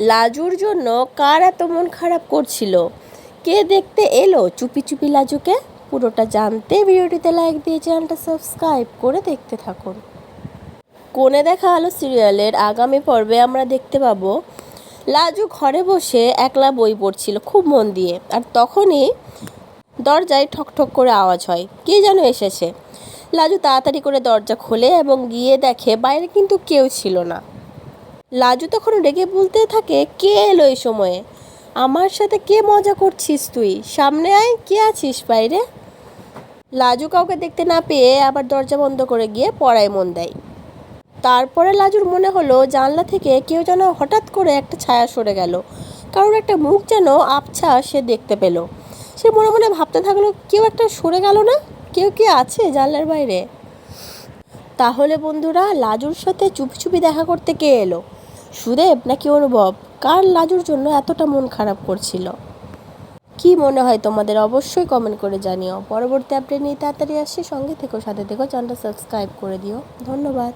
লাজুর জন্য কার এত মন খারাপ করছিল? কে দেখতে এলো চুপি চুপি লাজুকে? পুরোটা জানতে ভিডিওটিতে লাইক দিয়ে চ্যানেলটা সাবস্ক্রাইব করে দেখতে থাকুন। কোণে দেখা আলো সিরিয়ালের আগামী পর্বে আমরা দেখতে পাবো, লাজু ঘরে বসে একলা বই পড়ছিল খুব মন দিয়ে আর তখনই দরজায় ঠক ঠক করে আওয়াজ হয়, কে যেন এসেছে? লাজু তাড়াতাড়ি করে দরজা খোলে এবং গিয়ে দেখে বাইরে কিন্তু কেউ ছিল না। লাজু তখন রেগে বলতে থাকে, কে এলো এই সময়ে? আমার সাথে কে মজা করছিস তুই? সামনে আয়, কে আছিস বাইরে? লাজু কাউকে দেখতে না পেয়ে আবার দরজা বন্ধ করে গিয়ে পড়ায় মন দেয়। তারপরে লাজুর মনে হলো জানলা থেকে কেউ যেন হঠাৎ করে একটা ছায়া সরে গেল। কারোর একটা মুখ যেন আবছা সে দেখতে পেল। সে মনে মনে ভাবতে থাকল, কেউ একটা সরে গেল না? কেউ কি আছে জানলার বাইরে? তাহলে বন্ধুরা, লাজুর সাথে চুপি চুপি দেখা করতে কে এলো? সুদেব নাকি অনুভব? কার লাজুর জন্য এতটা মন খারাপ করছিল? কি মনে হয় তোমাদের? অবশ্যই কমেন্ট করে জানিও। পরবর্তী আপডেট নিয়ে তাড়াতাড়ি আসছি। সঙ্গে থেকো, সাথে থেকো চ্যানেলটা সাবস্ক্রাইব করে দিও। ধন্যবাদ।